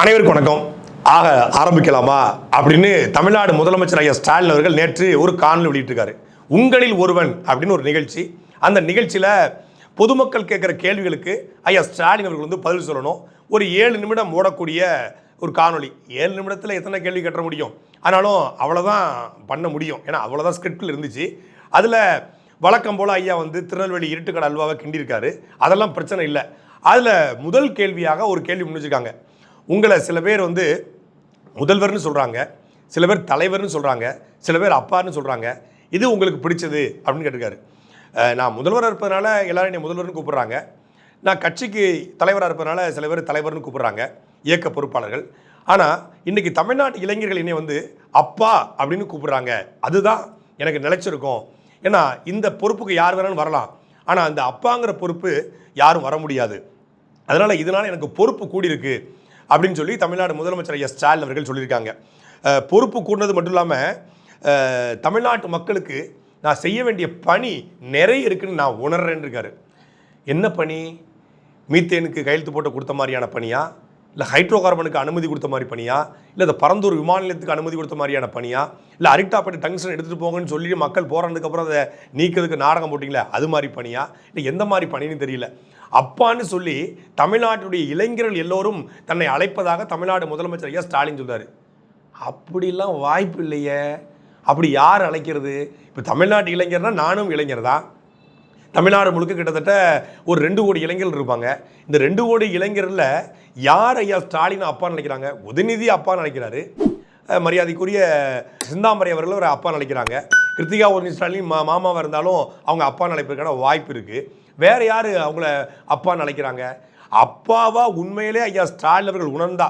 அனைவருக்கும் வணக்கம். ஆக ஆரம்பிக்கலாமா? அப்படின்னு தமிழ்நாடு முதலமைச்சர் ஐயா ஸ்டாலின் அவர்கள் நேற்று ஒரு காணொலி வெளியிட்டிருக்காரு. உங்களில் ஒருவன் அப்படின்னு ஒரு நிகழ்ச்சி. அந்த நிகழ்ச்சியில் பொதுமக்கள் கேட்குற கேள்விகளுக்கு ஐயா ஸ்டாலின் அவர்கள் வந்து பதில் சொல்லணும். ஒரு ஏழு நிமிடம் ஓடக்கூடிய ஒரு காணொளி. ஏழு நிமிடத்தில் எத்தனை கேள்வி கட்ட முடியும்? ஆனாலும் அவ்வளோதான் பண்ண முடியும். ஏன்னா அவ்வளோதான் ஸ்கிரிப்டில் இருந்துச்சு. அதில் வழக்கம் போல் ஐயா வந்து திருநெல்வேலி இருட்டுக்கடை அல்வாவை கிண்டியிருக்காரு. அதெல்லாம் பிரச்சனை இல்லை. அதில் முதல் கேள்வியாக ஒரு கேள்வி முன்னிச்சிருக்காங்க உங்களை சில பேர் வந்து முதல்வர்னு சொல்கிறாங்க சில பேர் தலைவர்னு சொல்கிறாங்க சில பேர் அப்பான்னு சொல்கிறாங்க இது உங்களுக்கு பிடிச்சது அப்படின்னு கேட்டிருக்காரு. நான் முதல்வராக இருப்பதனால எல்லோரும் என்னை முதல்வர்னு கூப்பிட்றாங்க. நான் கட்சிக்கு தலைவராக இருப்பதனால சில பேர் தலைவர்னு கூப்பிட்றாங்க இயக்க பொறுப்பாளர்கள். ஆனால் இன்றைக்கி தமிழ்நாட்டு இளைஞர்கள் என்னை வந்து அப்பா அப்படின்னு கூப்பிட்றாங்க. அதுதான் எனக்கு நிலைச்சிருக்கும். ஏன்னா இந்த பொறுப்புக்கு யார் வேணாலும் வரலாம். ஆனால் அந்த அப்பாங்கிற பொறுப்பு யாரும் வர முடியாது. அதனால் இதனால் எனக்கு பொறுப்பு கூடியிருக்கு. அப்படின்னு சொல்லி தமிழ்நாடு முதலமைச்சர் எஸ் ஸ்டாலின் அவர்கள் சொல்லியிருக்காங்க. பொறுப்பு கூடினது மட்டும் இல்லாமல் தமிழ்நாட்டு மக்களுக்கு நான் செய்ய வேண்டிய பணி நிறைய இருக்குன்னு நான் உணர்றேன்னு இருக்காரு. என்ன பணி? மீத்தேனுக்கு கையெழுத்து போட்டு கொடுத்த மாதிரியான பணியா? இல்லை ஹைட்ரோ கார்பனுக்கு அனுமதி கொடுத்த மாதிரி பணியா? இல்லை இந்த பரந்தூர் விமான நிலையத்துக்கு அனுமதி கொடுத்த மாதிரியான பணியா? இல்லை அரிட்டாப்பட்டி டங்ஷன் எடுத்துகிட்டு போங்கன்னு சொல்லி மக்கள் போகிறதுக்கப்புறம் அதை நீக்கிறதுக்கு நாடகம் போட்டிங்களே அது மாதிரி பணியா? இல்லை எந்த மாதிரி பணின்னு தெரியல. அப்பான்னு சொல்லி தமிழ்நாட்டுடைய இளைஞர்கள் எல்லோரும் தன்னை அழைப்பதாக தமிழ்நாடு முதலமைச்சர் ஐயா ஸ்டாலின் சொல்றாரு. அப்படிலாம் வாய்ப்பு இல்லையே. அப்படி யார் அழைக்கிறது? இப்போ தமிழ்நாட்டு இளைஞர்னா நானும் இளைஞர் தான். தமிழ்நாடு முழுக்க கிட்டத்தட்ட ஒரு ரெண்டு கோடி இளைஞர்கள் இருப்பாங்க. இந்த ரெண்டு கோடி இளைஞரில் யார் ஐயா ஸ்டாலின் அப்பான்னு நினைக்கிறாங்க? உதயநிதி அப்பான்னு நினைக்கிறாரு. மரியாதைக்குரிய சிந்தாமரை அவர்கள் ஒரு அப்பா நினைக்கிறாங்க. கிருத்திகா உதயநிதி ஸ்டாலின் மா மாமாவாக இருந்தாலும் அவங்க அப்பா நினைப்பதற்கான வாய்ப்பு இருக்குது வேற யார் அவங்கள அப்பான்னு அழைக்கிறாங்க அப்பாவா உண்மையிலே ஐயா ஸ்டாலின் அவர்கள் உணர்ந்தா.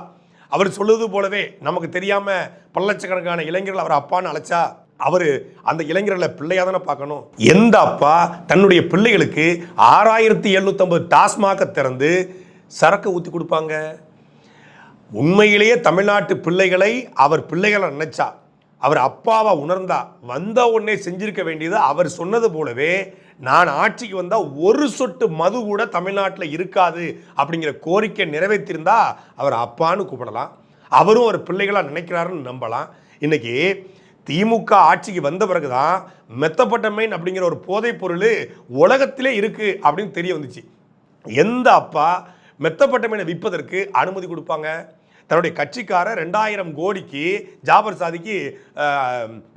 அவர் சொல்லுவது போலவே நமக்கு தெரியாமல் பல்லட்சக்கணக்கான இளைஞர்கள் அவர் அப்பான்னு அழைச்சா அவர் அந்த இளைஞர்களை பிள்ளையாக தானே பார்க்கணும்? எந்த அப்பா தன்னுடைய பிள்ளைகளுக்கு ஆறாயிரத்தி எழுநூற்றம்பது டாஸ்மாக திறந்து சரக்கு ஊற்றி கொடுப்பாங்க? உண்மையிலேயே தமிழ்நாட்டு பிள்ளைகளை அவர் பிள்ளைகளை நினைச்சா அவர் அப்பாவை உணர்ந்தா வந்த உடனே செஞ்சிருக்க வேண்டியது அவர் சொன்னது போலவே நான் ஆட்சிக்கு வந்தால் ஒரு சொட்டு மது கூட தமிழ்நாட்டில் இருக்காது அப்படிங்கிற கோரிக்கை நிறைவேற்றியிருந்தா அவர் அப்பான்னு கூப்பிடலாம். அவரும் ஒரு பிள்ளைகளாக நினைக்கிறாருன்னு நம்பலாம். இன்றைக்கி திமுக ஆட்சிக்கு வந்த பிறகு தான் மெத்தப்பட்ட மெத்தப்பட்டமைன் அப்படிங்கிற ஒரு போதைப் பொருள் உலகத்திலே இருக்குது அப்படின்னு தெரிய வந்துச்சு. எந்த அப்பா மெத்தப்பட்டமைனை விற்பதற்கு அனுமதி கொடுப்பாங்க? தன்னுடைய கட்சிக்காரர் ரெண்டாயிரம் கோடிக்கு ஜாபர் சாதிக்கு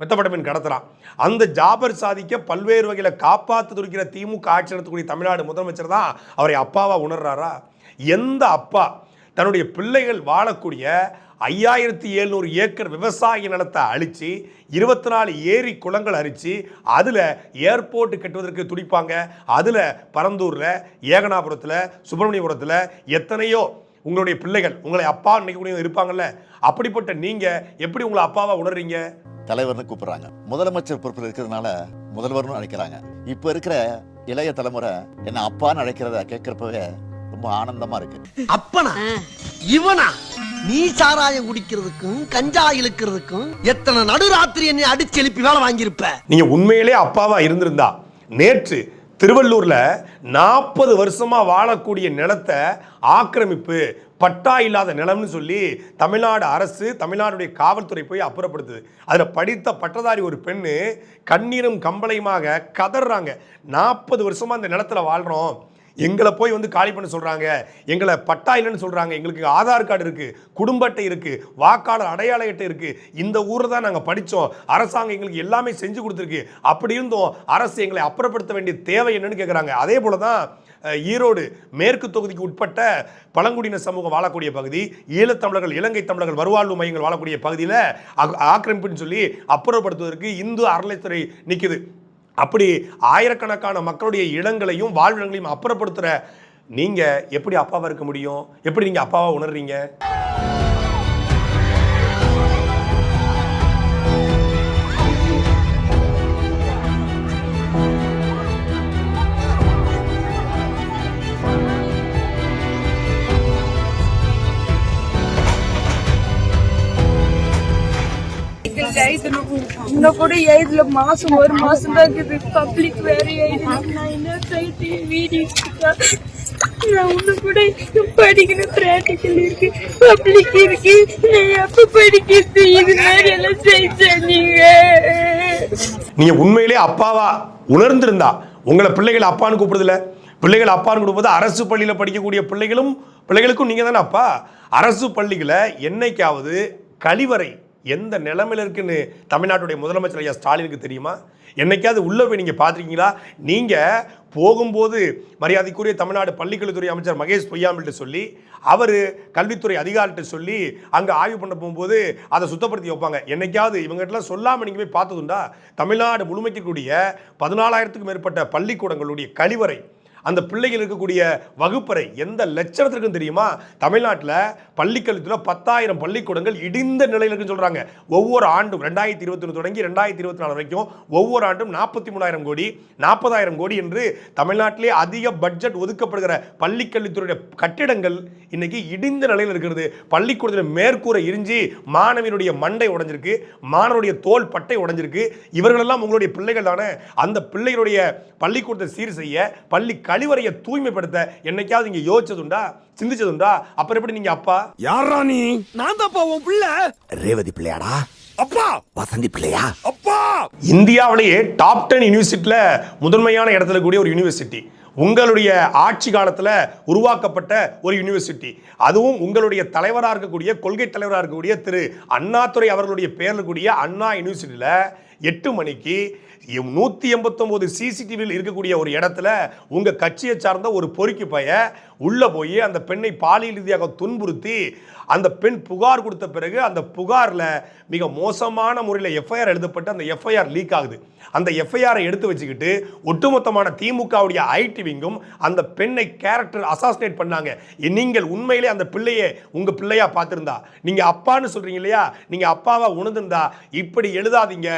மெத்தப்பட்டமின் மெத்தப்பட்டமைன் கடத்துறான் அந்த ஜாபர் சாதிக்க பல்வேறு வகையில் காப்பாற்று துடிக்கிற திமுக ஆட்சி நடத்தக்கூடிய தமிழ்நாடு முதலமைச்சர் தான் அவரை அப்பாவா உணர்றாரா? எந்த அப்பா தன்னுடைய பிள்ளைகள் வாழக்கூடிய ஐயாயிரத்தி எழுநூறு ஏக்கர் விவசாய நிலத்தை அழித்து இருபத்தி நாலு ஏரி குளங்கள் அரித்து அதில் ஏர்போர்ட் கட்டுவதற்கு துடிப்பாங்க. அதில் பரந்தூரில் ஏகனாபுரத்தில் சுப்பிரமணியபுரத்தில் எத்தனையோ உங்களுடைய பிள்ளைகள் உங்களை அப்பா நினைக்கக்கூடிய இருப்பாங்கல்ல? அப்படிப்பட்ட நீங்கள் எப்படி உங்களை அப்பாவா உணர்றீங்க? தலைவர்னு கூப்பிடுறாங்க. முதலமைச்சர் பொறுப்பில் இருக்கிறதுனால முதல்வர்னு அழைக்கிறாங்க. இப்ப இருக்கிற இளைய தலைமுறை என்ன அப்பான்னு அழைக்கிறத கேட்கிறப்பவே ரொம்ப ஆனந்தமா இருக்கு. அப்பனா? இவனா? நீ சாராயம் குடிக்கிறதுக்கும் கஞ்சா இழுக்கிறதுக்கும் எத்தனை நடுராத்திரி என்னை அடிச்சு எழுப்பி வேலை வாங்கியிருப்ப? நீங்கள் உண்மையிலே அப்பாவா இருந்திருந்தா நேற்று திருவள்ளூரில் நாற்பது வருஷமாக வாழக்கூடிய நிலத்தை ஆக்கிரமிப்பு பட்டா இல்லாத நிலம்னு சொல்லி தமிழ்நாடு அரசு தமிழ்நாடுடைய காவல்துறை போய் அப்புறப்படுத்துது. அதில் படித்த பட்டதாரி ஒரு பெண்ணு கண்ணீரும் கம்பளையுமாக கதறாங்க. நாற்பது வருஷமாக அந்த நிலத்துல வாழ்கிறோம் எங்களை போய் வந்து காலி பண்ண சொல்கிறாங்க எங்களை பட்டா இல்லைன்னு சொல்கிறாங்க எங்களுக்கு ஆதார் கார்டு இருக்குது குடும்ப அட்டை இருக்குது வாக்காளர் அடையாள அட்டை இருக்குது இந்த ஊரில் தான் நாங்கள் படித்தோம் அரசாங்கம் எங்களுக்கு எல்லாமே செஞ்சு கொடுத்துருக்கு. அப்படி இருந்தோம் அரசு எங்களை அப்புறப்படுத்த வேண்டிய தேவை என்னன்னு கேட்குறாங்க அதே போல தான் ஈரோடு மேற்கு தொகுதிக்கு உட்பட்ட பழங்குடியின சமூகம் வாழக்கூடிய பகுதி ஈழத்தமிழர்கள் இலங்கை தமிழர்கள் வருவாழ்வு மையங்கள் வாழக்கூடிய பகுதியில் ஆக்கிரமிப்புன்னு சொல்லி அப்புறப்படுத்துவதற்கு இந்து அறநிலைத்துறை நிற்குது அப்படி ஆயிரக்கணக்கான மக்களுடைய இடங்களையும் வாழ்விடங்களையும் அப்புறப்படுத்துகிற நீங்கள் எப்படி அப்பாவாக இருக்க முடியும்? எப்படி நீங்கள் அப்பாவாக உணர்றீங்க? எழுதணும். இன்னும் கூட எழுதல. மாசம் ஒரு மாசம் தான் இருக்குது. பப்ளிக் வேற எழுதணும். நான் என்ன சைட்டு வீடியோ நான் இன்னும் கூட படிக்கணும். பிராக்டிக்கல் இருக்கு. பப்ளிக் இருக்கு. நான் எப்ப படிக்கிறது? இது மாதிரி எல்லாம் செய்ய நீங்க? நீங்க உண்மையிலே அப்பாவா உணர்ந்திருந்தா உங்களை பிள்ளைகள் அப்பான்னு கூப்பிடுதுல பிள்ளைகள் அப்பான்னு கூப்பிடும்போது அரசு பள்ளியில் படிக்கக்கூடிய பிள்ளைகளும் பிள்ளைகளுக்கும் நீங்க தானே அப்பா? அரசு பள்ளிகளை என்னைக்காவது கழிவறை எந்த நிலைமையில இருக்குன்னு தமிழ்நாட்டுடைய முதலமைச்சர் ஐயா ஸ்டாலினுக்கு தெரியுமா? என்னைக்காவது உள்ளே போய் நீங்கள் பார்த்துருக்கீங்களா? நீங்கள் போகும்போது மரியாதைக்குரிய தமிழ்நாடு பள்ளிக்கல்வித்துறை அமைச்சர் மகேஷ் பொய்யாமல்கிட்ட சொல்லி அவர் கல்வித்துறை அதிகாரிகிட்ட சொல்லி அங்கே ஆய்வு பண்ண போகும்போது அதை சுத்தப்படுத்தி வைப்பாங்க. என்னைக்காவது இவங்ககிட்டலாம் சொல்லாமல் நீங்கள் போய் பார்த்ததுண்டா தமிழ்நாடு முழுமைக்கக்கூடிய பதினாலாயிரத்துக்கும் மேற்பட்ட பள்ளிக்கூடங்களுடைய கழிவறை அந்த பிள்ளைகள் இருக்கக்கூடிய வகுப்பறை எந்த லட்சணத்திற்கும் தெரியுமா? தமிழ்நாட்டில் பள்ளிக்கல்வித்தில் பத்தாயிரம் பள்ளிக்கூடங்கள் இடிந்த நிலையில் இருக்குன்னு சொல்கிறாங்க ஒவ்வொரு ஆண்டும் ரெண்டாயிரத்தி இருபத்தி ஒன்று தொடங்கி ரெண்டாயிரத்தி இருபத்தி நாலு வரைக்கும் ஒவ்வொரு ஆண்டும் நாற்பத்தி மூணாயிரம் கோடி நாற்பதாயிரம் கோடி என்று தமிழ்நாட்டிலே அதிக பட்ஜெட் ஒதுக்கப்படுகிற பள்ளிக்கல்வித்துறையுடைய கட்டிடங்கள் இன்னைக்கு இடிந்த நிலையில் இருக்கிறது. பள்ளிக்கூடத்தில் மேற்கூரை இருந்து மாணவியினுடைய மண்டை உடைஞ்சிருக்கு மாணவருடைய தோல் பட்டை உடைஞ்சிருக்கு. இவர்களெல்லாம் உங்களுடைய பிள்ளைகள் தானே. அந்த பிள்ளைகளுடைய பள்ளிக்கூடத்தை சீர் செய்ய பள்ளி கழிவறையை தூய்மைப்படுத்த என்னைக்காவது இங்கே யோசிச்சதுண்டா சிந்திச்சதுண்டா? அப்புறம் எப்படி நீங்க அப்பா? யாரா நீ? நான் தான் உன் பிள்ளை. ரேவதி பிள்ளையாடா? அப்பா! வசந்தி பிள்ளையா? அப்பா! இந்தியாவிலேயே டாப் டென் யூனிவர்சிட்டியில் முதன்மையான இடத்துல கூடிய ஒரு யூனிவர்சிட்டி உங்களுடைய ஆட்சி காலத்தில் உருவாக்கப்பட்ட ஒரு யூனிவர்சிட்டி அதுவும் உங்களுடைய தலைவராக இருக்கக்கூடிய கொள்கை தலைவராக இருக்கக்கூடிய திரு அண்ணாதுரை அவர்களுடைய பேரில் கூடிய அண்ணா யூனிவர்சிட்டியில் எட்டு மணிக்கு நூற்றி எண்பத்தொம்போது சிசிடிவியில் இருக்கக்கூடிய ஒரு இடத்துல உங்கள் கட்சியை சார்ந்த ஒரு பொறுக்கி பைய உள்ளே போய் அந்த பெண்ணை பாலியல் ரீதியாக துன்புறுத்தி அந்த பெண் புகார் கொடுத்த பிறகு அந்த புகாரில் மிக மோசமான முறையில் எஃப்ஐஆர் எழுதப்பட்டு அந்த எஃப்ஐஆர் லீக் ஆகுது. அந்த எஃப்ஐஆரை எடுத்து வச்சுக்கிட்டு ஒட்டுமொத்தமான திமுகவுடைய ஐடி விங்கும் அந்த பெண்ணை கேரக்டர் அசாசினேட் பண்ணாங்க. நீங்கள் உண்மையிலே அந்த பிள்ளையை உங்கள் பிள்ளையாக பார்த்துருந்தா? நீங்கள் அப்பான்னு சொல்கிறீங்க இல்லையா? நீங்கள் அப்பாவாக உணர்ந்திருந்தா? இப்படி எழுதாதீங்க.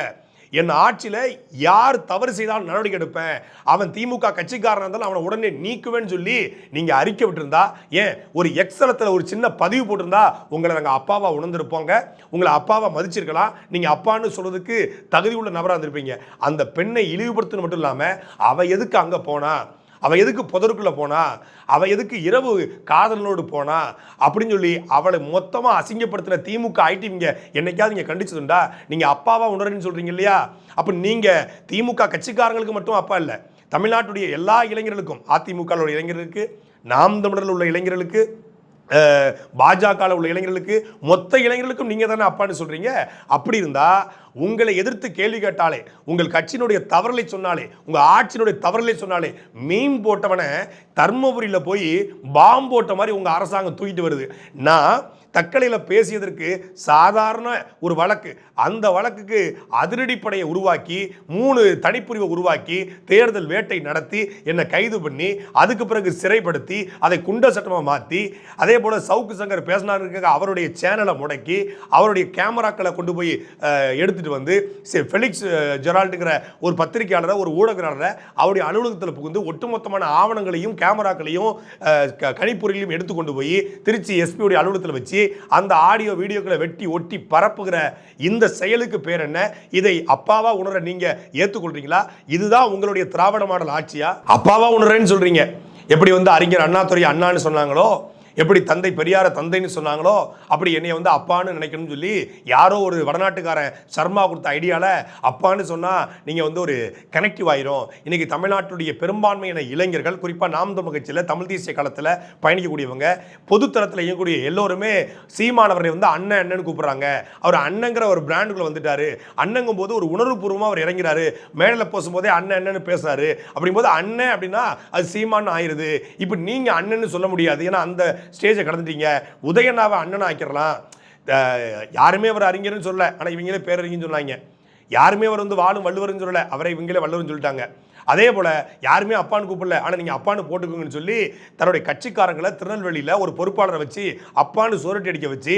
என் ஆட்சியில் யார் தவறு செய்தாலும் நடவடிக்கை எடுப்பேன். அவன் திமுக கட்சிக்காரனாக இருந்தாலும் அவனை உடனே நீக்குவேன்னு சொல்லி நீங்கள் அறிக்கை விட்டுருந்தா ஏன் ஒரு எக்ஸலத்தில் ஒரு சின்ன பதிவு போட்டிருந்தா உங்களை நாங்கள் அப்பாவாக உணர்ந்திருப்போங்க. உங்களை அப்பாவாக மதிச்சிருக்கலாம் நீங்கள் அப்பான்னு சொல்றதுக்கு தகுதி உள்ள நபராக இருந்திருப்பீங்க. அந்த பெண்ணை இழிவுபடுத்துறது மட்டும் இல்லாமல் அவள் எதுக்கு அங்கே போனால் அவள் எதுக்கு புதருக்குள்ளே போனா? அவள் எதுக்கு இரவு காதலனோடு போனா? அப்படின்னு சொல்லி அவளை மொத்தமாக அசிங்கப்படுத்தின திமுக ஐடிவிங்க என்னைக்காவது நீங்கள் கண்டிச்சதுண்டா? நீங்கள் அப்பாவாக உணர்றேன்னு சொல்கிறீங்க இல்லையா? அப்போ நீங்கள் திமுக கட்சிக்காரங்களுக்கு மட்டும் அப்பா இல்லை. தமிழ்நாட்டுடைய எல்லா இளைஞர்களுக்கும் அதிமுக உள்ள இளைஞர்களுக்கு நாம் தமிழரில் உள்ள இளைஞர்களுக்கு பாஜக உள்ள இளைஞர்களுக்கு மொத்த இளைஞர்களுக்கும் நீங்கள் தானே அப்பான்னு சொல்கிறீங்க அப்படி இருந்தால் உங்களை எதிர்த்து கேள்வி கேட்டாலே உங்கள் கட்சியினுடைய தவறலை சொன்னாலே உங்கள் ஆட்சியினுடைய தவறலை சொன்னாலே மீன் போட்டவனை தர்மபுரியில் போய் பாம்பு போட்ட மாதிரி உங்கள் அரசாங்கம் தூக்கிட்டு வருது. நான் தக்கலையில் பேசியதற்கு சாதாரண ஒரு வழக்கு. அந்த வழக்குக்கு அதிரடிப்படையை உருவாக்கி மூணு தனிப்பிரிவை உருவாக்கி தேர்தல் வேட்டை நடத்தி என்னை கைது பண்ணி அதுக்கு பிறகு சிறைப்படுத்தி அதை குண்ட சட்டமாக மாற்றி அதே போல் சவுக்கு சங்கர் பேசினாருக்காக அவருடைய சேனலை முடக்கி அவருடைய கேமராக்களை கொண்டு போய் எடுத்துகிட்டு எடுத்துட்டு வந்து ஃபெலிக்ஸ் ஜெரால்டுங்கிற ஒரு பத்திரிகையாளரை ஒரு ஊடகராளரை அவருடைய அலுவலகத்தில் புகுந்து ஒட்டுமொத்தமான ஆவணங்களையும் கேமராக்களையும் க- கணிப்பொறிகளையும் எடுத்து கொண்டு போய் திருச்சி எஸ்பியுடைய அலுவலகத்தில் வச்சு அந்த ஆடியோ வீடியோக்களை வெட்டி ஒட்டி பரப்புகிற இந்த செயலுக்கு பேர் என்ன? இதை அப்பாவா உணர நீங்க ஏத்துக்கொள்றீங்களா? இதுதான் உங்களுடைய திராவிட மாடல் ஆட்சியா? அப்பாவா உணர்றேன்னு சொல்றீங்க. எப்படி வந்து அறிஞர் அண்ணாதுரை அண்ணான்னு சொன்னாங்களோ எப்படி தந்தை பெரியார தந்தைன்னு சொன்னாங்களோ அப்படி என்னை வந்து அப்பான்னு நினைக்கணும்னு சொல்லி யாரோ ஒரு வடநாட்டுக்காரன் சர்மா கொடுத்த ஐடியாவில் அப்பான்னு சொன்னால் நீங்கள் வந்து ஒரு கனெக்டிவ் ஆயிரும். இன்றைக்கி தமிழ்நாட்டுடைய பெரும்பான்மையான இளைஞர்கள் குறிப்பாக நாம் தமிழ் கட்சியில் தமிழ் தேசிய காலத்தில் பயணிக்கக்கூடியவங்க பொதுத்தளத்தில் இயங்கக்கூடிய எல்லோருமே சீமானவரை வந்து அண்ணன் அண்ணன்னு கூப்பிட்றாங்க. அவர் அண்ணங்கிற ஒரு பிராண்டுக்குள்ள வந்துட்டார். அண்ணங்கும் போது ஒரு உணர்வுபூர்வமாக அவர் இறங்கிறாரு. மேடையில் பேசும்போதே அண்ணன் அண்ணன்னு பேசுகிறாரு அப்படிங்கும்போது அண்ணன் அப்படின்னா அது சீமான்னு ஆயிருது. இப்போ நீங்கள் அண்ணன்னு சொல்ல முடியாது. ஏன்னா அந்த ஸ்டேஜை கடந்துட்டீங்க. உதயநாவை அண்ணன் ஆக்கிடலாம் யாருமே அவர் அறிஞர்னு சொல்லல. ஆனால் இவங்களே பேரறிஞர்னு சொன்னாங்க. யாருமே அவர் வந்து வாழும் வள்ளுவர்னு சொல்லலை. அவரை இவங்களே வள்ளுவர்னு சொல்லிட்டாங்க. அதே போல் யாருமே அப்பான்னு கூப்பிடல. ஆனால் நீங்கள் அப்பான்னு போட்டுக்கோங்கன்னு சொல்லி தன்னுடைய கட்சிக்காரங்களை திருநெல்வேலியில் ஒரு பொறுப்பாளரை வச்சு அப்பான்னு சுரட்டி அடிக்க வச்சு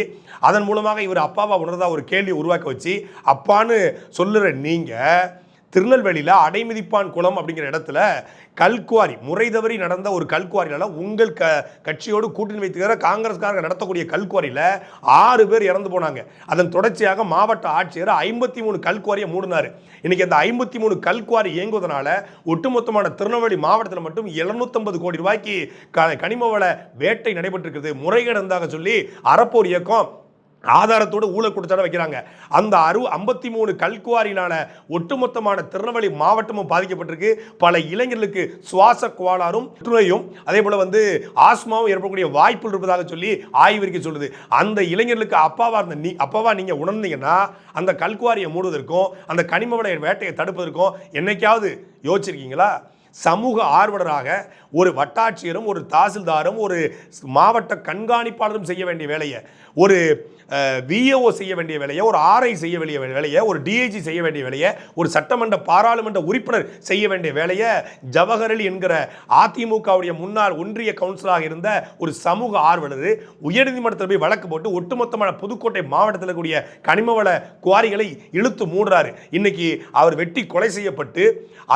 அதன் மூலமாக இவர் அப்பாவை உணர்ந்தா ஒரு கேள்வி உருவாக்க வச்சு அப்பான்னு சொல்லுற நீங்கள் திருநெல்வேலியில் அடைமிதிப்பான் குளம் அப்படிங்கிற இடத்துல கல்குவாரி முறை தவறி நடந்த ஒரு கல்குவாரினால உங்கள் க கட்சியோடு கூட்டணி வைத்துக்கிற காங்கிரஸ்காரங்க நடத்தக்கூடிய கல்குவாரியில் ஆறு பேர் இறந்து போனாங்க. அதன் தொடர்ச்சியாக மாவட்ட ஆட்சியர் ஐம்பத்தி மூணு கல்குவாரியை மூடினார். இன்னைக்கு அந்த ஐம்பத்தி மூணு கல்குவாரி இயங்குவதனால ஒட்டுமொத்தமான திருநெல்வேலி மாவட்டத்தில் மட்டும் 750 கோடி ரூபாய்க்கு க கனிம வள வேட்டை நடைபெற்றிருக்கிறது முறைகேடு இருந்தாக சொல்லி அறப்போர் இயக்கம் ஆதாரத்தோடு ஊழல் குற்றச்சாட்டு வைக்கிறாங்க. அந்த அறு ஐம்பத்தி மூணு கல்குவாரியினால ஒட்டுமொத்தமான திருநெல்வேலி மாவட்டமும் பாதிக்கப்பட்டிருக்கு. பல இளைஞர்களுக்கு சுவாச கோளாறும் புற்றுநோயும் அதே போல் வந்து ஆஸ்மாவும் ஏற்படக்கூடிய வாய்ப்புகள் இருப்பதாக சொல்லி ஆய்வறிக்கை சொல்லுது. அந்த இளைஞர்களுக்கு அப்பாவாக இருந்த நீ அப்பாவாக நீங்கள் உணர்ந்தீங்கன்னா அந்த கல்குவாரியை மூடுவதற்கும் அந்த கனிம வள வேட்டையை தடுப்பதற்கும் என்னைக்காவது யோசிச்சிருக்கீங்களா? சமூக ஆர்வலராக ஒரு வட்டாட்சியரும் ஒரு தாசில்தாரும் ஒரு மாவட்ட கண்காணிப்பாளரும் செய்ய வேண்டிய வேலையை ஒரு விஏஓ செய்ய வேண்டிய வேலையை ஒரு ஆர்ஐ செய்ய வேண்டிய வேலையை ஒரு டிஐஜி செய்ய வேண்டிய வேலையை ஒரு சட்டமன்ற பாராளுமன்ற உறுப்பினர் செய்ய வேண்டிய வேலையை ஜவஹரில் என்கிற அதிமுகவுடைய முன்னாள் ஒன்றிய கவுன்சிலராக இருந்த ஒரு சமூக ஆர்வலர் உயர்நீதிமன்றத்தில் போய் வழக்கு போட்டு ஒட்டுமொத்தமான புதுக்கோட்டை மாவட்டத்தில் கூடிய கனிமவள குவாரிகளை இழுத்து மூடுறாரு. இன்னைக்கு அவர் வெட்டி கொலை செய்யப்பட்டு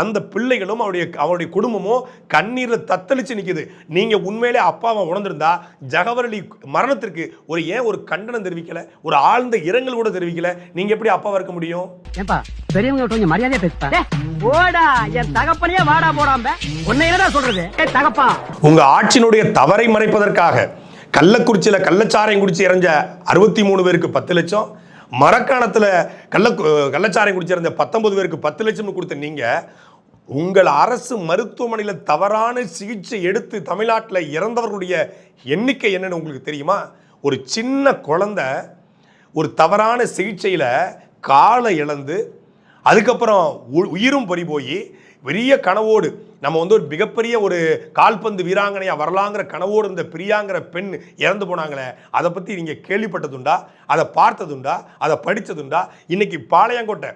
அந்த பிள்ளைகளும் அவருடைய அவருடைய குடும்பமும் கண்ணீரில் தத்தளிச்சு நிக்குது. நீங்க உண்மையிலே அப்பாவை உணர்ந்திருந்தா ஜகவரலி மரணத்திற்கு ஒரு ஏன் ஒரு கண்டனம் தெரிவிக்கல? ஒரு ஆழ்ந்த இரங்கல் கூட தெரிவிக்கல. நீங்க எப்படி அப்பாவா இருக்க முடியும்? ஏப்பா பெரியவங்க கொஞ்சம் மரியாதையா பேசுப்பா? போடா என் தகப்பனையே வாடா போடாம. உன்னை என்னடா சொல்றது? தகப்பா. உங்க ஆட்சியினுடைய தவறை மறைப்பதற்காக கள்ளக்குறிச்சியில கள்ளச்சாராயம் குடிச்சு இறஞ்ச அறுபத்தி மூணு பேருக்கு பத்து லட்சம் மரக்காணத்தில் கள்ள கள்ளச்சாராயம் குடிச்சு இறந்த பத்தொன்பது பேருக்கு பத்து லட்சம்னு கொடுத்த நீங்க உங்கள் அரசு மருத்துவமனையில் தவறான சிகிச்சை எடுத்து தமிழ்நாட்டில் இறந்தவர்களுடைய எண்ணிக்கை என்னன்னு உங்களுக்கு தெரியுமா? ஒரு சின்ன குழந்தை ஒரு தவறான சிகிச்சையில் காலை இழந்து அதுக்கப்புறம் உ- உயிரும் பறி போய் பெரிய கனவோடு நம்ம வந்து ஒரு மிகப்பெரிய ஒரு கால்பந்து வீராங்கனையாக வரலாங்கிற கனவோடு இருந்த பிரியாங்கிற பெண் இறந்து போனாங்களே அதை பற்றி நீங்கள் கேள்விப்பட்டதுண்டா? அதை பார்த்ததுண்டா? அதை படித்ததுண்டா இன்றைக்கி பாளையங்கோட்டை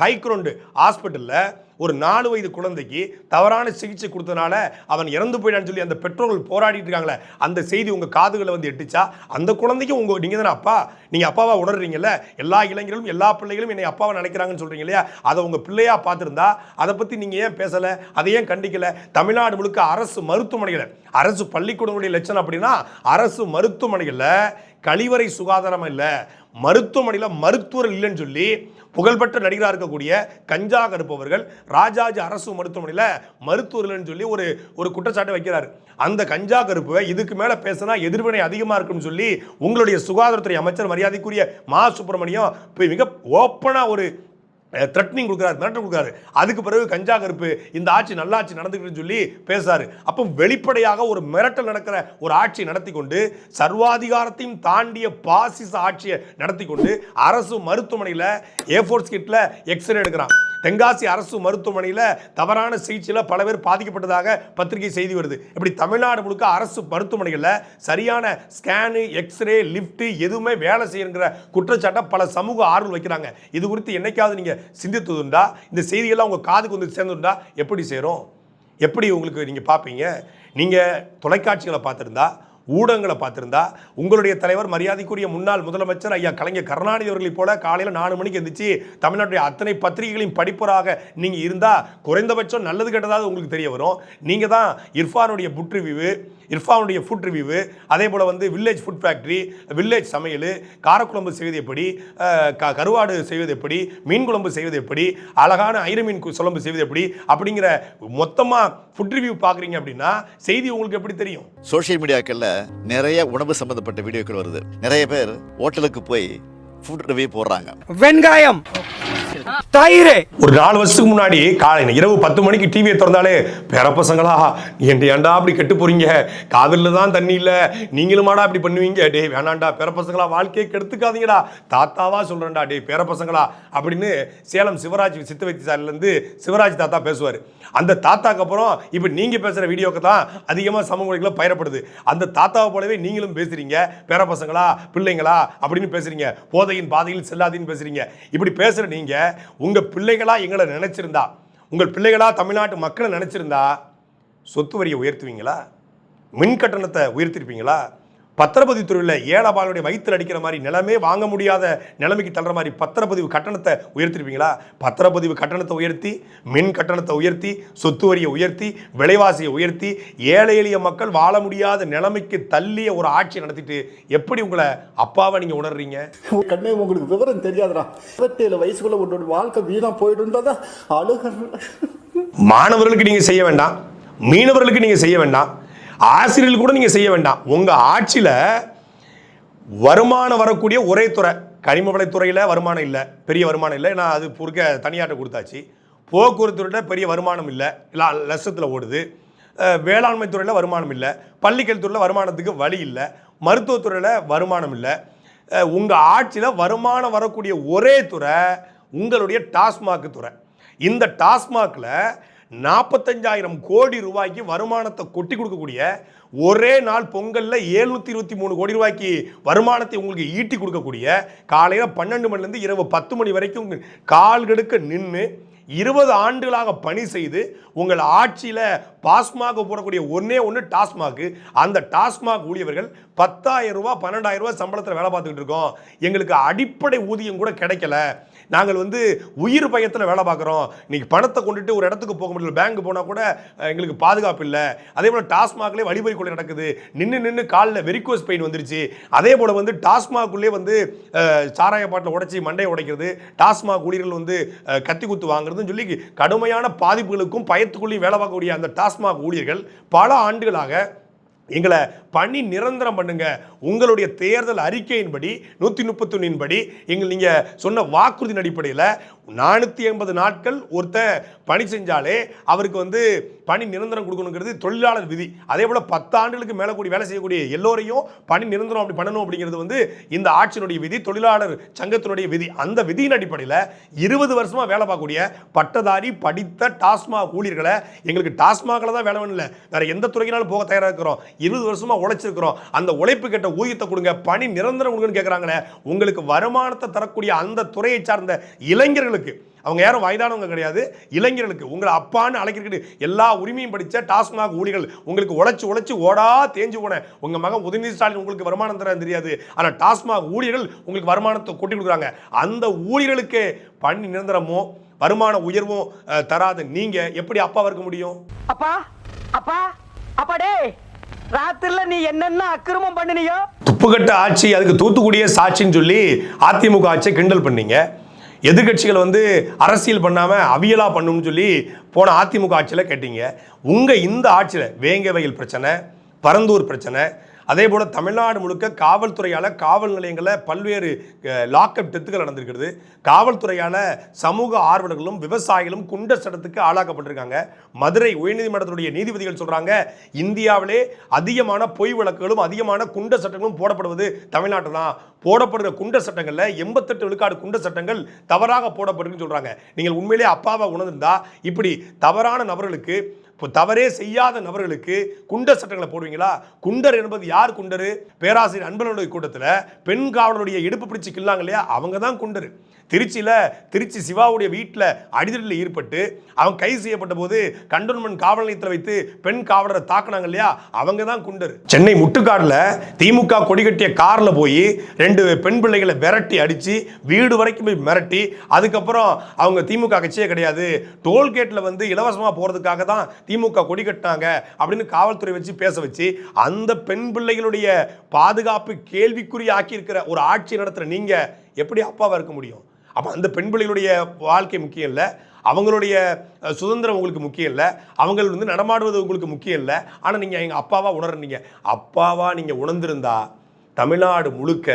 ஹைக்ரௌண்டு ஹாஸ்பிட்டலில் ஒரு நாலு வயது குழந்தைக்கு தவறான சிகிச்சை கொடுத்தனால அவன் இறந்து போயிடான்னு சொல்லி அந்த பெற்றோர்கள் போராடிட்டு இருக்காங்களே அந்த செய்தி உங்கள் காதுகளை வந்து எட்டுச்சா? அந்த குழந்தைக்கும் உங்கள் நீங்கள் தானே அப்பா? நீங்கள் அப்பாவா உணர்றீங்கல்ல? எல்லா இளைஞர்களும் எல்லா பிள்ளைகளும் என்னை அப்பாவை நினைக்கிறாங்கன்னு சொல்கிறீங்க இல்லையா? அதை உங்கள் பிள்ளையா பார்த்துருந்தா அதை பற்றி நீங்கள் ஏன் பேசலை? அதை ஏன் கண்டிக்கலை? தமிழ்நாடு முழுக்க அரசு மருத்துவமனைகளை அரசு பள்ளிக்கூடங்களுடைய லட்சணம் அப்படின்னா அரசு மருத்துவமனைகளில் கழிவறை சுகாதாரம் இல்லை மருத்துவமனையில் மருத்துவர் இல்லைன்னு சொல்லி புகழ்பெற்ற நடிகராக இருக்கக்கூடிய கஞ்சா கருப்பவர்கள் ராஜாஜி அரசு மருத்துவமனையில் மருத்துவர் இல்லைன்னு சொல்லி ஒரு ஒரு குற்றச்சாட்டை வைக்கிறார். அந்த கஞ்சா கருப்புவை இதுக்கு மேலே பேசினா எதிர்வினை அதிகமாக இருக்குன்னு சொல்லி உங்களுடைய சுகாதாரத்துறை அமைச்சர் மரியாதைக்குரிய மா சுப்பிரமணியம் இப்போ மிக ஓப்பனாக ஒரு த்ரெட்னிங் கொடுக்குறாரு மிரட்டல் கொடுக்குறாரு. அதுக்கு பிறகு கஞ்சா கருப்பு இந்த ஆட்சி நல்லாட்சி நடந்துக்கிட்டுன்னு சொல்லி பேசுறாரு. அப்போ வெளிப்படையாக ஒரு மிரட்டல் நடக்கிற ஒரு ஆட்சி நடத்தி கொண்டு சர்வாதிகாரத்தையும் தாண்டிய பாசிச ஆட்சியை நடத்தி கொண்டு அரசு மருத்துவமனையில் ஏஃபோர்ஸ் கிட்டில் எக்ஸ்ரே எடுக்கிறான். தென்காசி அரசு மருத்துவமனையில் தவறான சிகிச்சையில் பல பேர் பாதிக்கப்பட்டதாக பத்திரிகை செய்தி வருது. இப்படி தமிழ்நாடு முழுக்க அரசு மருத்துவமனைகளில் சரியான ஸ்கேனு எக்ஸ்ரே லிஃப்ட் எதுவுமே வேலை செய்யுங்கிற குற்றச்சாட்டை பல சமூக ஆர்வல் வைக்கிறாங்க. இது குறித்து என்னைக்காவது நீங்கள் சிந்தித்ததுண்டா? இந்த செய்திகள்லாம் உங்கள் காதுக்கு வந்து சேர்ந்துண்டா எப்படி சேரும்? எப்படி உங்களுக்கு நீங்கள் பார்ப்பீங்க? நீங்கள் தொலைக்காட்சிகளை பார்த்துருந்தா ஊடகங்களை பார்த்துருந்தா உங்களுடைய தலைவர் மரியாதைக்குரிய முன்னாள் முதலமைச்சர் ஐயா கலைஞர் கருணாநிதி அவர்களைப் போல காலையில் நாலு மணிக்கு எந்திரிச்சு தமிழ்நாட்டுடைய அத்தனை பத்திரிகைகளையும் படிப்பராக நீங்கள் இருந்தால் குறைந்தபட்சம் நல்லது கெட்டதாவது உங்களுக்கு தெரிய வரும். நீங்கள் தான் இர்ஃபானுடைய புட் இர்ஃபானுடைய ஃபுட் ரிவ்யூ அதே போல் வந்து வில்லேஜ் ஃபுட் ஃபேக்ட்ரி வில்லேஜ் சமையல் காரக்குழம்பு செய்வது எப்படி க கருவாடு செய்வது எப்படி மீன் குழம்பு செய்வது எப்படி அழகான ஐர மீன் கு- குழம்பு செய்வது எப்படி அப்படிங்கிற மொத்தமாக ஃபுட் ரிவ்யூ பார்க்குறீங்க அப்படின்னா செய்தி உங்களுக்கு எப்படி தெரியும்? சோஷியல் மீடியாக்கள்ல நிறைய உணவு சம்பந்தப்பட்ட வீடியோக்கள் வருது. நிறைய பேர் ஹோட்டலுக்கு போய் ஃபுட் ரிவ்யூ போடுறாங்க. வெங்காயம். தயிர். ஒரு நாலு வருஷத்துக்கு முன்னாடி காலை இரவு பத்து மணிக்கு டிவியை திறந்தாலே பேர பசங்களா என் ஏன்டா அப்படி கெட்டு போறீங்க? காதலில் தான் தண்ணி இல்லை. நீங்களுமாடா அப்படி பண்ணுவீங்க. டேய் வேணாண்டா பேர பசங்களா வாழ்க்கையை கெடுத்துக்காதீங்கடா. தாத்தாவா சொல்றேன்டா டேய் பேர பசங்களா அப்படின்னு சேலம் சிவராஜ் சித்த வைத்தியசாலையிலேருந்து சிவராஜ் தாத்தா பேசுவார். அந்த தாத்தாக்கு அப்புறம் இப்போ நீங்க பேசுற வீடியோக்கு தான் அதிகமாக சமூக பயிரப்படுது. அந்த தாத்தாவை போலவே நீங்களும் பேசுறீங்க. பேர பசங்களா பிள்ளைங்களா அப்படின்னு பேசுறீங்க. போதையின் பாதையில் செல்லாதீன்னு பேசுறீங்க. இப்படி பேசுற நீங்க உங்க பிள்ளைகளா எங்களை நினைச்சிருந்தா உங்கள் பிள்ளைகளா தமிழ்நாட்டு மக்களை நினச்சிருந்தா சொத்து வரியை உயர்த்துவீங்களா? மின் கட்டணத்தை உயர்த்திருப்பீங்களா? பத்திரப்பதிவு துறையில் ஏழபாலுடைய வயிற்றில் அடிக்கிற மாதிரி நிலமே வாங்க முடியாத நிலைமைக்கு தள்ளுற மாதிரி பத்திரப்பதிவு கட்டணத்தை உயர்த்திருப்பீங்களா? பத்திரப்பதிவு கட்டணத்தை உயர்த்தி மின் கட்டணத்தை உயர்த்தி சொத்து வரியை உயர்த்தி விலைவாசியை உயர்த்தி ஏழை எளிய மக்கள் வாழ முடியாத நிலைமைக்கு தள்ளிய ஒரு ஆட்சி நடத்திட்டு எப்படி உங்களை அப்பாவை நீங்கள் உணர்றீங்க? கண்ணே உங்களுக்கு விவரம் தெரியாதுடா. இருபத்தேழு வயசுக்குள்ள உன்னோட வாழ்க்கை வீணா போயிட்டு இருந்ததா அழுக மாணவர்களுக்கு நீங்கள் செய்ய வேண்டாம் மீனவர்களுக்கு நீங்கள் செய்ய வேண்டாம் ஆசிரியர்கள் கூட நீங்கள் செய்ய வேண்டாம். உங்கள் ஆட்சியில் வருமானம் வரக்கூடிய ஒரே துறை கனிம வளத்துறையில் வருமானம் இல்லை பெரிய வருமானம் இல்லை. ஏன்னா அது பொறுக்க தனியாட்ட கொடுத்தாச்சு. போக்குவரத்து துறையில் பெரிய வருமானம் இல்லை. இல்லை லட்சத்தில் ஓடுது. வேளாண்மை துறையில் வருமானம் இல்லை. பள்ளிக்கல்வித்துறையில் வருமானத்துக்கு வழி இல்லை. மருத்துவத்துறையில் வருமானம் இல்லை. உங்கள் ஆட்சியில் வருமானம் வரக்கூடிய ஒரே துறை உங்களுடைய டாஸ்மாக் துறை. இந்த டாஸ்மாகில் நாற்பத்தஞ்சாயிரம் கோடி ரூபாய்க்கு வருமானத்தை கொட்டி கொடுக்கக்கூடிய ஒரே நாள் பொங்கலில் ஏழ்நூற்றி இருபத்தி மூணு கோடி ரூபாய்க்கு வருமானத்தை உங்களுக்கு ஈட்டி கொடுக்கக்கூடிய காலையில் பன்னெண்டு மணிலேருந்து இரவு பத்து மணி வரைக்கும் கால் கெடுக்க நின்று இருபது ஆண்டுகளாக பணி செய்து உங்கள் ஆட்சியில் பாஸ்மாக போடக்கூடிய ஒன்றே ஒன்று டாஸ்மாக். அந்த டாஸ்மாக் ஊழியர்கள் பத்தாயிரம் ரூபா பன்னெண்டாயிரம் ரூபா சம்பளத்தில் வேலை பார்த்துக்கிட்டு இருக்கோம். எங்களுக்கு அடிப்படை ஊதியம் கூட கிடைக்கல. நாங்கள் வந்து உயிர் பயத்தில் வேலை பார்க்குறோம். இன்னைக்கு பணத்தை கொண்டுட்டு ஒரு இடத்துக்கு போக முடியல பேங்க் போனால் கூட எங்களுக்கு பாதுகாப்பு இல்லை. அதே போல் டாஸ்மாக்லேயே வழிபறி கொள்ளை நடக்குது. நின்று நின்று காலில் வெரிகோஸ் பெயின் வந்துருச்சு. அதே போல் வந்து டாஸ்மாக்குள்ளே வந்து சாராய பாட்டில் உடைச்சி மண்டையை உடைக்கிறது டாஸ்மாக் ஊழியர்கள் வந்து கத்தி குத்து வாங்குறதுன்னு சொல்லி கடுமையான பாதிப்புகளுக்கும் பயத்துக்குள்ளேயும் வேலை பார்க்கக்கூடிய அந்த டாஸ்மாக் ஊழியர்கள் பல ஆண்டுகளாக எங்களை பணி நிரந்தரம் பண்ணுங்க. உங்களுடைய தேர்தல் அறிக்கையின்படி நூற்றி முப்பத்தொன்னின் படி எங்கள் நீங்கள் சொன்ன வாக்குறுதியின் அடிப்படையில் நானூற்றி எண்பது நாட்கள் ஒருத்தன் பணி செஞ்சாலே அவருக்கு வந்து பணி நிரந்தரம் கொடுக்கணுங்கிறது தொழிலாளர் விதி. அதே போல் பத்து ஆண்டுகளுக்கு மேலே கூடி வேலை செய்யக்கூடிய எல்லோரையும் பணி நிரந்தரம் அப்படி பண்ணணும் அப்படிங்கிறது வந்து இந்த ஆட்சியினுடைய விதி தொழிலாளர் சங்கத்தினுடைய விதி. அந்த விதியின் அடிப்படையில் இருபது வருஷமாக வேலை பார்க்கக்கூடிய பட்டதாரி படித்த டாஸ்மாக் ஊழியர்களை எங்களுக்கு டாஸ்மாகில் தான் வேலை வேணும் இல்லை வேறு எந்த துறையினாலும் போக தயாராக இருக்கிறோம். இருபது வருஷமாக உழைச்சிருக்கிறோம். அந்த உழைப்பு கேட்ட ஊதியத்தை கொடுங்க. பணி நிரந்தரம் கொடுங்கன்னு கேட்குறாங்களே உங்களுக்கு வருமானத்தை தரக்கூடிய அந்த துறையை சார்ந்த இளைஞர்களுக்கு அவங்க யாரும் வயதானவங்க கிடையாது. இளைஞர்களுக்கு. உங்களை அப்பான்னு அழைக்கிறது எல்லா உரிமையும் படித்த டாஸ்மாக் ஊழியர்கள் உங்களுக்கு உழைச்சு உழைச்சு ஓடா தேஞ்சு போன உங்க மகன் உதயநிதி ஸ்டாலின் உங்களுக்கு வருமானம் தர தெரியாது. ஆனால் டாஸ்மாக் ஊழியர்கள் உங்களுக்கு வருமானத்தை கொட்டி கொடுக்குறாங்க. அந்த ஊழியர்களுக்கு பணி நிரந்தரமோ வருமான உயர்வும் தராத. நீங்க எப்படி அப்பாவா இருக்க முடியும்? அப்பா அப்பா அப்பா ராத்திரில நீ என்னென்ன அக்கிரமம் பண்ணினியோ? துப்புக்கட்ட ஆட்சி அதுக்கு தூத்துக்குடியே சாட்சின்னு சொல்லி அதிமுக ஆட்சியை கிண்டல் பண்ணீங்க. எதிர்கட்சிகள் வந்து அரசியல் பண்ணாமல் அவியலாக பண்ணணும்னு சொல்லி போன அதிமுக ஆட்சியில் கேட்டீங்க. உங்கள் இந்த ஆட்சியில் வேங்கவயல் பிரச்சனை பரந்தூர் பிரச்சனை அதே போல் தமிழ்நாடு முழுக்க காவல்துறையால் காவல் நிலையங்களில் பல்வேறு லாக்அப் டெத்துக்கள் நடந்திருக்கிறது. காவல்துறையால் சமூக ஆர்வலர்களும் விவசாயிகளும் குண்ட சட்டத்துக்கு ஆளாக்கப்பட்டிருக்காங்க. மதுரை உயர்நீதிமன்றத்துடைய நீதிபதிகள் சொல்கிறாங்க இந்தியாவிலே அதிகமான பொய் வழக்குகளும் அதிகமான குண்ட சட்டங்களும் போடப்படுவது தமிழ்நாட்டில் தான். போடப்படுற குண்ட சட்டங்களில் எண்பத்தெட்டு விழுக்காடு குண்ட சட்டங்கள் தவறாக போடப்படுதுன்னு சொல்கிறாங்க நீங்கள் உண்மையிலே அப்பாவை உணர்ந்திருந்தா இப்படி தவறான நபர்களுக்கு இப்போ தவறே செய்யாத நபர்களுக்கு குண்டர் சட்டங்களை போடுவீங்களா? குண்டர் என்பது யார் குண்டர்? பேராசிரியர் அன்பனுடைய கூட்டத்தில் பெண் காவலருடைய இடுப்பு பிடிச்சி கில்லாங்க இல்லையா? அவங்க தான் குண்டர். திருச்சியில் திருச்சி சிவாவுடைய வீட்டில் அடிதலில் ஈடுபட்டு அவன் கைது செய்யப்பட்ட போது கண்டோன்மெண்ட் காவல் நிலையத்தில் வைத்து பெண் காவலரை தாக்குனாங்க இல்லையா? அவங்க தான் குண்டர். சென்னை முட்டுக்காடில் திமுக கொடி கட்டிய காரில் போய் ரெண்டு பெண் பிள்ளைகளை விரட்டி அடித்து வீடு வரைக்கும் போய் மிரட்டி அதுக்கப்புறம் அவங்க திமுக கட்சியே கிடையாது. டோல்கேட்டில் வந்து இலவசமாக போகிறதுக்காக தான் திமுக கொடி கட்டினாங்க அப்படின்னு காவல்துறை வச்சு பேச வச்சு அந்த பெண் பிள்ளைகளுடைய பாதுகாப்பு கேள்விக்குறி ஆக்கியிருக்கிற ஒரு ஆட்சி நடத்துகிற நீங்கள் எப்படி அப்பாவாக இருக்க முடியும்? அப்போ அந்த பெண் பிள்ளைகளுடைய வாழ்க்கை முக்கியம் இல்லை. அவங்களுடைய சுதந்திரம் உங்களுக்கு முக்கியம் இல்லை. அவங்க வந்து நடமாடுவது உங்களுக்கு முக்கியம் இல்லை. ஆனால் நீங்கள் எங்கள் அப்பாவாக உணர்றீங்க? அப்பாவாக நீங்கள் உணர்ந்திருந்தா தமிழ்நாடு முழுக்க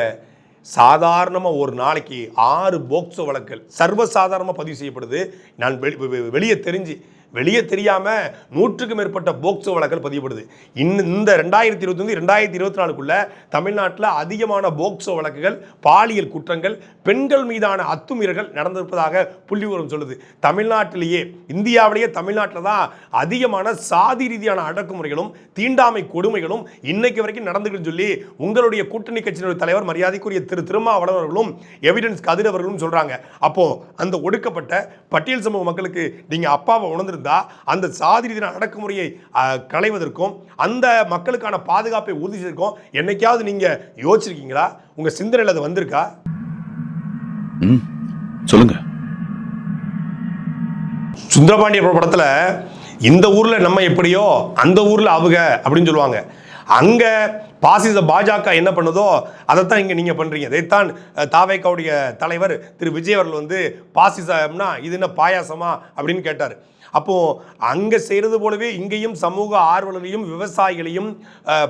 சாதாரணமாக ஒரு நாளைக்கு ஆறு போக்சோ வழக்குகள் சர்வசாதாரணமாக பதிவு செய்யப்படுது. நான் வெளி வெளியே தெரிஞ்சு வெளியே தெரியாம நூற்றுக்கும் மேற்பட்ட போக்சோ வழக்குகள் பதியப்படுது. இன்னும் இந்த ரெண்டாயிரத்தி இருபத்தி ரெண்டாயிரத்தி இருபத்தி நாலுக்குள்ள தமிழ்நாட்டில் அதிகமான போக்சோ வழக்குகள் பாலியல் குற்றங்கள் பெண்கள் மீதான அத்துமீறல்கள் நடந்திருப்பதாக புள்ளி விவரம் சொல்லுது. தமிழ்நாட்டிலேயே இந்தியாவிலேயே தமிழ்நாட்டில் தான் அதிகமான சாதி ரீதியான அடக்குமுறைகளும் தீண்டாமை கொடுமைகளும் இன்னைக்கு வரைக்கும் நடந்துக்குன்னு சொல்லி உங்களுடைய கூட்டணி கட்சியினுடைய தலைவர் மரியாதைக்குரிய திரு திருமாவளவன் அவர்களும் எவிடன்ஸ் கதிர் அவர்களும் சொல்றாங்க. அப்போ அந்த ஒடுக்கப்பட்ட பட்டியல் சமூக மக்களுக்கு நீங்க அப்பாவை உணர்ந்திருந்தா அந்த சாதி ரீதியான அடக்குமுறையை களைவதற்கும் அந்த மக்களுக்கான பாதுகாப்பை உறுதி செய்வதற்கும் என்னைக்காவது நீங்க யோசிச்சிருக்கீங்களா? உங்க சிந்தனையில் அது வந்திருக்கா? சொல்லுங்க. சுந்தரபாண்டிய படத்துல இந்த ஊர்ல நம்ம எப்படியோ அந்த ஊர்ல அவங்க அப்படின்னு சொல்லுவாங்க. அங்க பாசிச பாஜக என்ன பண்ணுதோ அதைத்தான் இங்க நீங்க பண்ணுறீங்க இதைத்தான் தாவேக்காவுடைய தலைவர் திரு விஜய் அவர்கள் வந்து பாசிசம்னா இது என்ன பாயாசமா அப்படின்னு கேட்டார். அப்போ அங்கே செய்யறது போலவே இங்கேயும் சமூக ஆர்வலர்களையும் விவசாயிகளையும்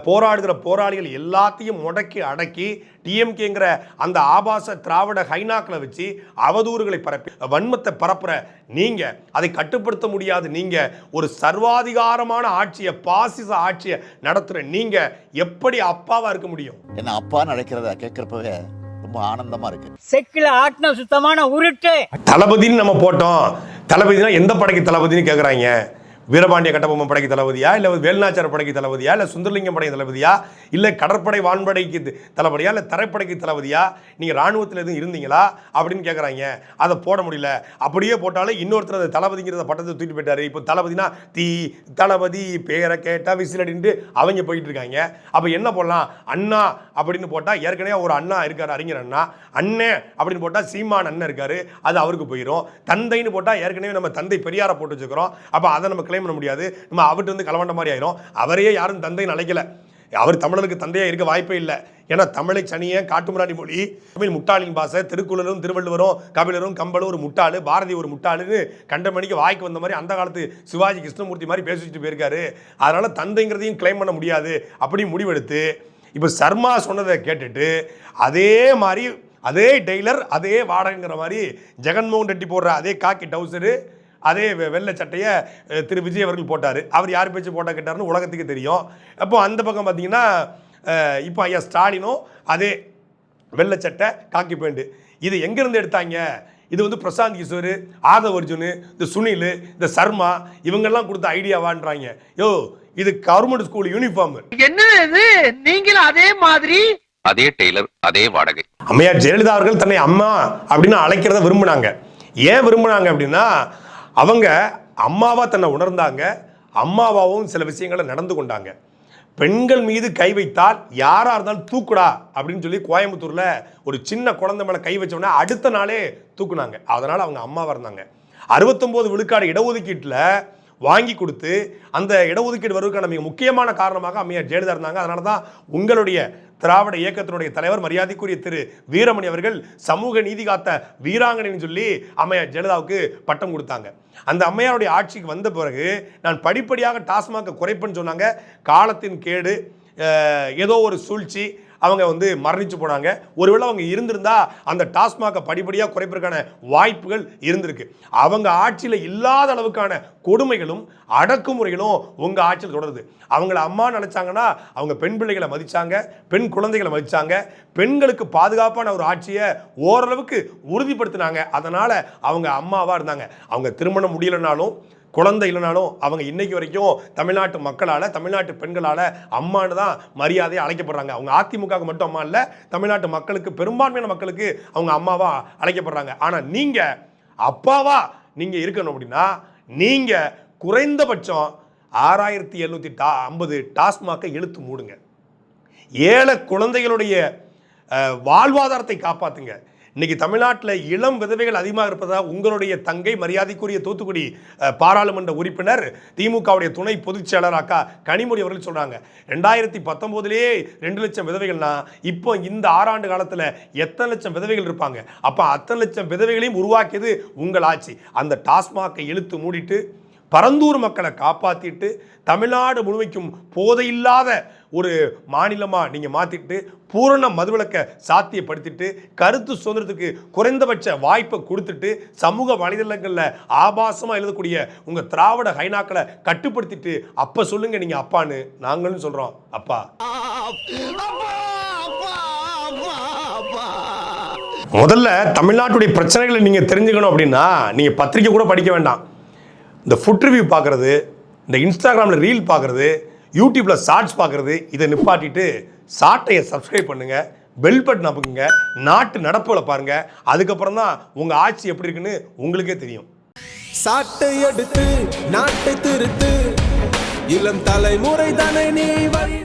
போராடுகிற போராளிகள் எல்லாத்தையும் முடக்கி அடக்கி டிஎம்கேங்கிற அந்த ஆபாச திராவிட ஹைனாக்களை வச்சு அவதூறுகளை பரப்பி வன்மத்தை பரப்புற நீங்க அதை கட்டுப்படுத்த முடியாது நீங்க ஒரு சர்வாதிகாரமான ஆட்சியை பாசிச ஆட்சியை நடத்துகிற நீங்க எப்படி அப்பாவா இருக்க முடியும். என்ன அப்பான்னு அழைக்கிறத கேட்கறப்பவே ரொம்ப ஆனந்தமா இருக்கு. செக்கில ஆட்டின சுத்தமான உருட்டு. தளபதின்னு நம்ம போட்டோம். தளபதினா எந்த படைக்கு தளபதின்னு கேட்குறாங்க வீரபாண்டிய கட்டபொம்மன் படைக்கு தளபதியா? இல்லை வேலுநாச்சார படைக்கு தளபதியா? இல்லை சுந்தரலிங்கம் படை தளபதியா? இல்லை கடற்படை வான்படைக்கு தளபதியா? இல்லை தரைப்படைக்கு தளபதியா? நீங்கள் ராணுவத்தில் எதுவும் இருந்தீங்களா? அப்படின்னு கேட்குறாங்க அதை போட முடியல. அப்படியே போட்டாலும் இன்னொருத்தர் அதை தளபதிங்கிறத பட்டத்தை தூக்கிட்டு போயிட்டார். இப்போ தளபதினா தீ தளபதி பேரை கேட்டால் விசில் அப்படின்ட்டு அவங்க போயிட்டு இருக்காங்க. அப்போ என்ன போடலாம்? அண்ணா அப்படின்னு போட்டால் ஏற்கனவே ஒரு அண்ணா இருக்கார் அறிஞர் அண்ணா. அண்ணே அப்படின்னு போட்டால் சீமான் அண்ணன் இருக்காரு. அது அவருக்கு போயிடும் தந்தைன்னு போட்டால் ஏற்கனவே நம்ம தந்தை பெரியாரை போட்டு வச்சுக்கிறோம் அப்போ அதை நம்ம கிளைம் பண்ண முடியாது. நம்ம அவர்கிட்ட வந்து கலவண்ட மாதிரி ஆயிரும். அவரையே யாரும் தந்தைன்னு அழைக்கல. அவர் தமிழருக்கு தந்தையாக இருக்க வாய்ப்பே இல்லை. ஏன்னா தமிழை சனிய காட்டுமுராடி மொழி. தமிழ் முட்டாளின் பாசை திருக்குறளும் திருவள்ளுவரும் கபிலரும் கம்பலும் ஒரு முட்டாளு பாரதி ஒரு முட்டாளுன்னு கண்ட மணிக்கு வாய்க்கு வந்த மாதிரி அந்த காலத்து சிவாஜி கிருஷ்ணமூர்த்தி மாதிரி பேசிட்டு போயிருக்காரு. அதனால தந்தைங்கிறதையும் கிளைம் பண்ண முடியாது. அப்படி முடிவெடுத்து இப்போ சர்மா சொன்னதை கேட்டுட்டு அதே மாதிரி அதே டெய்லர் அதே வாடகைங்கிற மாதிரி ஜெகன்மோகன் ரெட்டி போடுற அதே காக்கி டவுசரு அதே வெ- வெள்ளை சட்டையை திரு விஜய் அவர்கள் போட்டார். அவர் யார் பேச்சு போட்டால் கேட்டாருன்னு உலகத்துக்கு தெரியும். அப்போ அந்த பக்கம் பார்த்தீங்கன்னா இப்போ ஐயா ஸ்டாலினும் அதே வெள்ளை சட்டை காக்கி பேண்ட். இது எங்கேருந்து எடுத்தாங்க? இது வந்து பிரசாந்த் கிஷோர் ஆதவ் அர்ஜுன் இந்த சுனில் இந்த சர்மா இவங்கெல்லாம் கொடுத்த ஐடியாவான்றாங்க. யோ இது கவர்மெண்ட் ஸ்கூல் யூனிஃபார்ம் என்ன இது? நீங்களும் அதே மாதிரி? அதே டெய்லர் அதே வாடகை. அம்மையார் ஜெயலலிதா அவர்கள் தன்னை அம்மா அப்படின்னு அழைக்கிறத விரும்பினாங்க. ஏன் விரும்பினாங்க அப்படின்னா அவங்க அம்மாவாக தன்னை உணர்ந்தாங்க. அம்மாவாகவும் சில விஷயங்களை நடந்து கொண்டாங்க. பெண்கள் மீது கை வைத்தால் யாராக இருந்தாலும் தூக்குடா அப்படின்னு சொல்லி கோயம்புத்தூரில் ஒரு சின்ன குழந்தை மேலே கை வச்சோடனே அடுத்த நாளே தூக்குனாங்க. அதனால் அவங்க அம்மாவாக இருந்தாங்க. அறுபத்தொம்போது விழுக்காடு இடஒதுக்கீட்டில் வாங்கி கொடுத்து அந்த இடஒதுக்கீடு வருவதற்கான மிக முக்கியமான காரணமாக அம்மையார் ஜெயலலிதா இருந்தாங்க. அதனால தான் உங்களுடைய திராவிட இயக்கத்தினுடைய தலைவர் மரியாதைக்குரிய திரு வீரமணி அவர்கள் சமூக நீதி காத்த வீராங்கனைன்னு சொல்லி அம்மையார் ஜெயலலிதாவுக்கு பட்டம் கொடுத்தாங்க. அந்த அம்மையாருடைய ஆட்சிக்கு வந்த பிறகு நான் படிப்படியாக டாஸ்மாக குறைப்பேன்னு சொன்னாங்க. காலத்தின் கேடு ஏதோ ஒரு சூழ்ச்சி அவங்க வந்து மரணிச்சு போனாங்க. ஒருவேளை அவங்க இருந்திருந்தா அந்த டாஸ்மாகை படிப்படியாக குறைப்பதற்கான வாய்ப்புகள் இருந்திருக்கு. அவங்க ஆட்சியில் இல்லாத அளவுக்கான கொடுமைகளும் அடக்குமுறைகளும் உங்கள் ஆட்சியில் தொடருது. அவங்கள அம்மா நினச்சாங்கன்னா அவங்க பெண் பிள்ளைகளை மதித்தாங்க பெண் குழந்தைகளை மதித்தாங்க பெண்களுக்கு பாதுகாப்பான ஒரு ஆட்சியை ஓரளவுக்கு உறுதிப்படுத்தினாங்க. அதனால் அவங்க அம்மாவாக இருந்தாங்க. அவங்க திருமணம் முடியலைனாலும் குழந்தை இல்லைனாலும் அவங்க இன்னைக்கு வரைக்கும் தமிழ்நாட்டு மக்களால் தமிழ்நாட்டு பெண்களால் அம்மான்னு தான் மரியாதையை அழைக்கப்படுறாங்க. அவங்க அதிமுகவுக்கு மட்டும் அம்மா இல்லை தமிழ்நாட்டு மக்களுக்கு பெரும்பான்மையான மக்களுக்கு அவங்க அம்மாவா அழைக்கப்படுறாங்க. ஆனால் நீங்கள் அப்பாவா நீங்கள் இருக்கணும் அப்படின்னா நீங்கள் குறைந்தபட்சம் ஆறாயிரத்தி எழுநூற்றி டா ஐம்பது டாஸ்மாகை இழுத்து மூடுங்க. ஏழை குழந்தைகளுடைய வாழ்வாதாரத்தை காப்பாற்றுங்க இன்னைக்கு தமிழ்நாட்டில் இளம் விதவைகள் அதிகமாக இருப்பதா உங்களுடைய தங்கை மரியாதைக்குரிய தூத்துக்குடி பாராளுமன்ற உறுப்பினர் திமுகவுடைய துணை பொதுச் செயலர் அக்கா கனிமொழி அவர்கள் சொல்கிறாங்க ரெண்டாயிரத்தி பத்தொம்போதுலேயே ரெண்டு லட்சம் விதவைகள்னா இப்போ இந்த ஆறாண்டு காலத்தில் எத்தனை லட்சம் விதவைகள் இருப்பாங்க? அப்போ அத்தனை லட்சம் விதவைகளையும் உருவாக்கியது உங்கள் ஆட்சி. அந்த டாஸ்மாகை இழுத்து மூடிட்டு பரந்தூர் மக்களை காப்பாற்றிட்டு தமிழ்நாடு முழுமைக்கும் போதையில்லாத ஒரு மாநிலமாக நீங்கள் மாற்றிட்டு பூரண மதுவிலக்கை சாத்தியப்படுத்திட்டு கருத்து சுதந்திரத்துக்கு குறைந்தபட்ச வாய்ப்பை கொடுத்துட்டு சமூக வலைதளங்களில் ஆபாசமாக எழுதக்கூடிய உங்கள் திராவிட ஹைனாக்களை கட்டுப்படுத்திட்டு அப்போ சொல்லுங்கள் நீங்கள் அப்பான்னு நாங்களும் சொல்கிறோம் அப்பா. முதல்ல தமிழ்நாட்டுடைய பிரச்சனைகளை நீங்கள் தெரிஞ்சுக்கணும் அப்படின்னா நீங்கள் பத்திரிக்கை கூட படிக்க வேண்டாம். இந்த ஃபுட் ரிவ்யூ பார்க்குறது இந்த இன்ஸ்டாகிராமில் ரீல் பார்க்குறது யூடியூப்பில் ஷார்ட்ஸ் பார்க்குறது இதை நிப்பாட்டிட்டு சாட்டையை சப்ஸ்கிரைப் பண்ணுங்கள் பெல் பட்டன் அமுக்குங்க நாட்டு நடப்புகளை பாருங்கள் அதுக்கப்புறம் தான் உங்கள் ஆட்சி எப்படி இருக்குன்னு உங்களுக்கே தெரியும். சாட்டை எடுத்து நாட்டை திருத்து இளம் தலைமுறை தானே நீ வழி